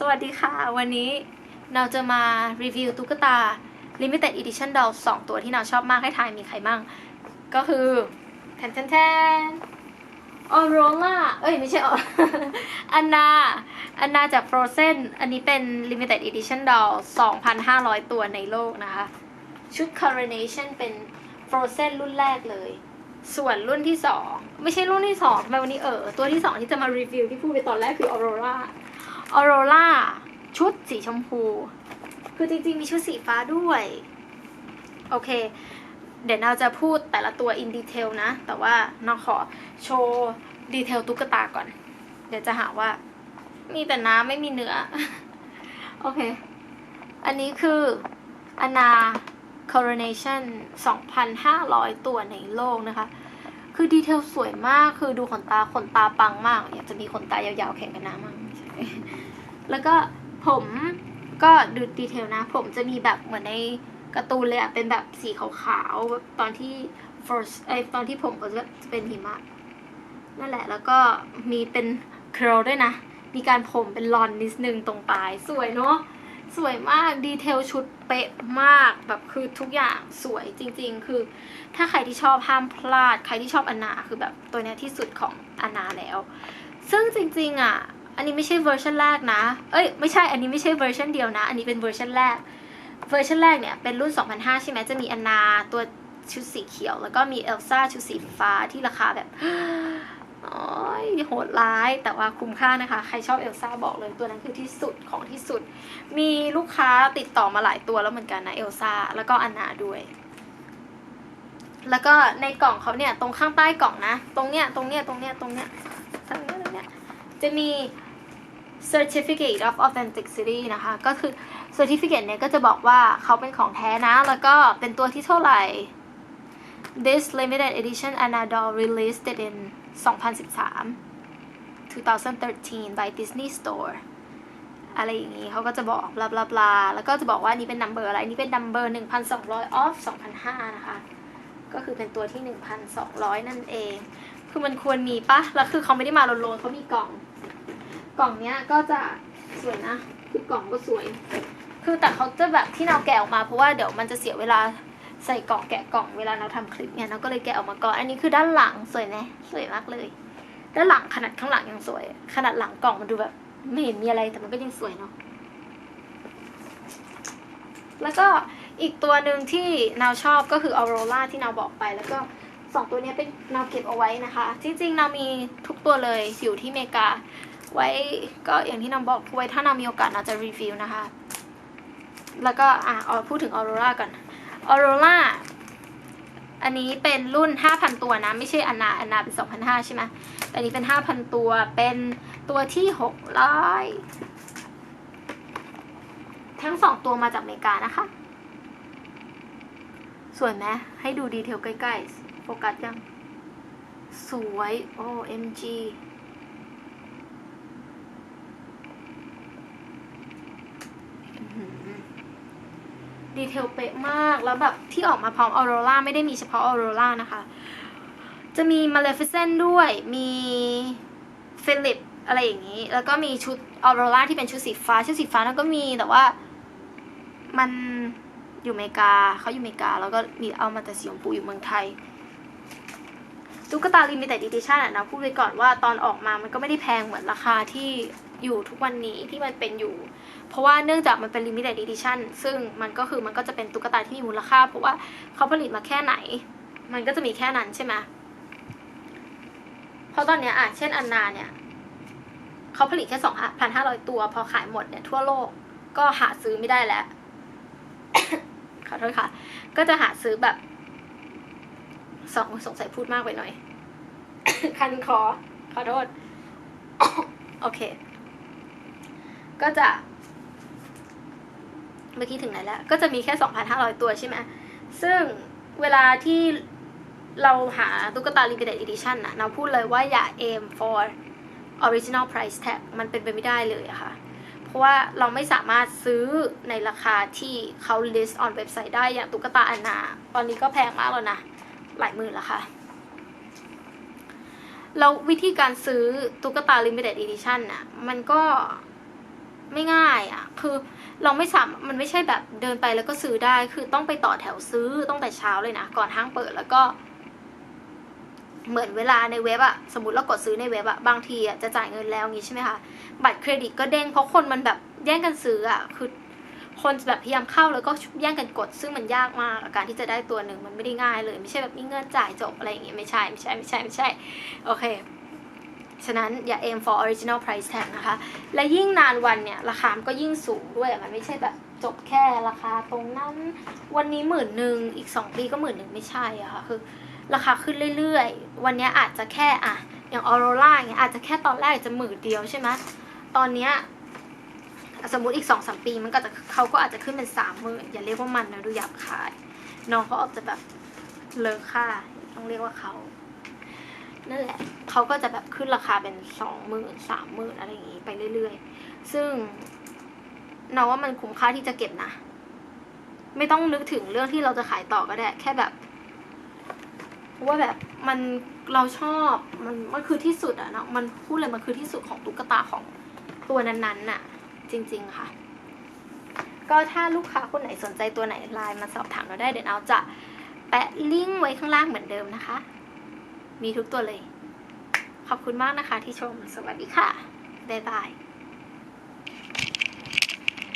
สวัสดีค่ะ วันนี้เราจะมารีวิวตุ๊กตา Limited Edition Doll 2 ตัวที่เราชอบมากให้ทายมีใครมั่ง ก็คือแทนแทนแทนออโรล่าเอ้ย ไม่ใช่ออันนาอันนาจาก Frozen อันนี้เป็น Limited Edition Doll 2,500 ตัวในโลกนะคะ ชุด Coronation เป็น Frozen รุ่นแรกเลย ส่วนรุ่นที่สองไม่ใช่รุ่นที่สองทำไมวันนี้เออ ตัวที่สองที่จะมารีวิวที่พูดไปตอนแรกคือออโรรา ออโรราชุดสีชมพู คือจริงๆ มีชุดสีฟ้าด้วย โอเค เดี๋ยวเราจะพูดแต่ละตัวอินดีเทลนะ แต่ว่าเราขอโชว์ดีเทลตุ๊กตาก่อน เดี๋ยวจะหาว่า มีแต่น้ำไม่มีเนื้อ โอเค อันนี้คืออนา coronation 2,500 ตัวในโลกนะคะ คือดีเทลสวยมาก คือดูขนตา ขนตาปังมาก อยากจะมีขนตายาวๆแข่งกันน้ำมั่งใช่ แล้วก็ผมก็ดูดีเทลนะ ผมจะมีแบบเหมือนในการ์ตูนเลยอะเป็นแบบสีขาวๆแบบตอนที่ first ไอตอนที่ผมก็จะเป็นหิมะนั่นแหละแล้วก็มีเป็น curl ด้วยนะ มีการผมเป็นลอนนิดนึงตรงปลายสวยเนาะสวยมากดีเทลชุดเป๊ะมากแบบคือทุกอย่างสวยจริง ๆ คือ ถ้าใครที่ชอบห้ามพลาด ใครที่ชอบอนาคือแบบตัวเนี้ยที่สุดของอนาแล้ว ซึ่งจริง ๆอะ อันนี้ไม่ใช่เวอร์ชันแรกนะ เอ้ยไม่ใช่ อันนี้ไม่ใช่เวอร์ชันเดียวนะ อันนี้เป็นเวอร์ชันแรก เวอร์ชันแรกเนี่ยเป็นรุ่น 2005 ใช่ไหมจะมีอนนาตัวชุดสีเขียว แล้วก็มีเอลซ่าชุดสีฟ้าที่ราคาแบบโอ้ยโหดร้ายแต่ว่าคุ้มค่านะคะ ใครชอบเอลซ่าบอกเลยตัวนั้นคือที่สุดของที่สุด มีลูกค้าติดต่อมาหลายตัวแล้วเหมือนกันนะเอลซ่าแล้วก็อันนาด้วย แล้วก็ในกล่องเขาเนี่ยตรงข้างใต้กล่องนะ ตรงเนี้ยตรงเนี้ยตรงเนี้ยตรงเนี้ยตรงเนี้ยตรงเนี้ยจะมี certificate of authenticity นะคะ ก็คือ certificate เนี่ยก็จะบอกว่าเขาเป็นของแท้นะ แล้วก็เป็นตัวที่เท่าไหร่ this limited edition Anadol released it in 2013 2013 by Disney Store อะไรอย่างนี้เขาก็จะบอกบลาบลาบลาแล้วก็จะบอกว่านี่เป็นนัมเบอร์อะไร นี่เป็นนัมเบอร์1,200 off 2,500 นะคะ ก็คือเป็นตัวที่ 1,200 นั่นเอง คือมันควรมีปะแล้วคือเขาไม่ได้มาโลนๆเขามีกล่อง กล่องเนี้ยก็จะสวยนะคือกล่องก็สวย คือแต่เขาจะแบบที่เราแกะออกมาเพราะว่าเดี๋ยวมันจะเสียเวลาใส่กล่องแกะกล่องเวลาเราทำคลิปเนี่ยเราก็เลยแกะออกมาก่อนอันนี้คือด้านหลังสวยไหมสวยมากเลย ด้านหลังขนาดข้างหลังยังสวย ขนาดหลังกล่องมันดูแบบไม่เห็นมีอะไรแต่มันก็ยังสวยเนาะแล้วก็อีกตัวหนึ่งที่นาวชอบก็คือออโรราที่นาวบอกไป แล้วก็สองตัวเนี้ยเป็นนาวเก็บเอาไว้นะคะ จริงๆนาวมีทุกตัวเลยอยู่ที่เมกา ไว้ก็อย่างที่นาวบอกไว้ถ้านามีโอกาสนาจะรีวิวนะคะ แล้วก็อะเอาพูดถึงออโรราก่อนออโรราอันนี้เป็นรุ่น 5,000 ตัวนะ ไม่ใช่อันนาอันนาเป็น 2,500 ใช่ไหมแต่อันนี้เป็น 5,000 ตัวเป็นตัวที่ 600 ทั้งสองตัวมาจากอเมริกานะคะ สวยไหมให้ดูดีเทลใกล้ๆ โฟกัสยัง สวย โอ้ MG อื้อหือ ดีเทลเป๊ะมาก แล้วแบบที่ออกมาพร้อมออโรราไม่ได้มีเฉพาะออโรรานะคะ จะมี Maleficent ด้วย มีฟิลิปอะไรอย่างนี้ แล้วก็มีชุดออโรราที่เป็นชุดสีฟ้า ชุดสีฟ้านั่นก็มีแต่ว่ามันอยู่อเมริกาเขาอยู่อเมริกา แล้วก็มีเอามาแต่สีชมพูอยู่เมืองไทยตุ๊กตา limited edition อะนะพูดไว้ก่อนว่าตอนออกมามันก็ไม่ได้แพงเหมือนราคาที่ อยู่ทุกวันนี้ที่มันเป็นอยู่ เพราะว่าเนื่องจากมันเป็น limited edition ซึ่งมันก็คือมันก็จะเป็นตุ๊กตาที่มีมูลค่า เพราะว่าเขาผลิตมาแค่ไหน มันก็จะมีแค่นั้นใช่ไหมเพราะตอนนี้อะเช่นอันนาเนี่ยเขาผลิตแค่สองพันห้าร้อยตัว พอขายหมดเนี่ยทั่วโลกก็หาซื้อไม่ได้แล้วขอโทษค่ะ ก็จะหาซื้อแบบสองสงสัยพูดมากไปหน่อย คันคอขอโทษ โอเค ก็จะ เมื่อกี้ถึงไหนแล้ว ก็จะมีแค่ 2,500 ตัวใช่ไหมซึ่งเวลาที่เราหาตุ๊กตา limited edition นะเราพูดเลยว่าอย่า aim for original price tag มันเป็นไปไม่ได้เลยอะค่ะ เพราะว่าเราไม่สามารถซื้อในราคาที่เขา list on เว็บไซต์ได้อย่างตุ๊กตาอันนา ตอนนี้ก็แพงมากแล้วนะ หลายหมื่นแล้วค่ะแล้ววิธีการซื้อตุ๊กตา limited edition น่ะมันก็ ไม่ง่ายอะ่ะ คือเราไม่สามมันไม่ใช่แบบเดินไปแล้วก็ซื้อได้ คือต้องไปต่อแถวซื้อต้องแต่เช้าเลยนะ ก่อนห้างเปิดแล้วก็ เหมือนเวลาในเว็บอะสมมติเรากดซื้อในเว็บอะบางทีอะจะจ่ายเงินแล้วงี้ใช่ไหมคะ บัตรเครดิตก็เด้งเพราะคนมันแบบแย่งกันซื้ออะคือคนแบบพยายามเข้าแล้วก็แย่งกันกด ซึ่งมันยากมากการที่จะได้ตัวหนึ่งมันไม่ได้ง่ายเลย ไม่ใช่แบบมีเงินจ่ายจบอะไรอย่างเงี้ยไม่ใช่ไม่ใช่ไม่ใช่ไม่ใช่โอเค ฉะนั้นอย่า aim for original price tag นะคะ และยิ่งนานวันเนี่ย ราคามก็ยิ่งสูงด้วย มันไม่ใช่แบบจบแค่ราคาตรงนั้น วันนี้หมื่นหนึ่งอีกสองปีก็หมื่นหนึ่งไม่ใช่อะค่ะ คือราคาขึ้นเรื่อยๆ วันนี้อาจจะแค่อะอย่างออโรราเงี้ยอาจจะแค่ตอนแรกจะหมื่นเดียวใช่ไหมตอนเนี้ยสมมติอีกสองสามปีมันก็จะเขาก็อาจจะขึ้นเป็นสามหมื่นอย่าเรียกว่ามันนะดูหยาบคาย น้องเขาออกจะแบบเลอค่า ต้องเรียกว่าเขา นั่นแหละเขาก็จะแบบขึ้นราคาเป็นสองหมื่นสามหมื่นอะไรอย่างงี้ไปเรื่อยๆ ซึ่งเราว่ามันคุ้มค่าที่จะเก็บนะ ไม่ต้องนึกถึงเรื่องที่เราจะขายต่อก็ได้ แค่แบบว่าแบบมันเราชอบมันมันคือที่สุดอะเนาะมันพูดเลยมันคือที่สุดของตุ๊กตาของตัวนั้นๆน่ะ จริง ๆค่ะ ก็ถ้าลูกค้าคนไหนสนใจตัวไหนไลน์มาสอบถามเราได้เดี๋ยวเราจะแปะลิงก์ไว้ข้างล่างเหมือนเดิมนะคะ มีทุกตัวเลย ขอบคุณมากนะคะที่ชม สวัสดีค่ะ บ๊ายบาย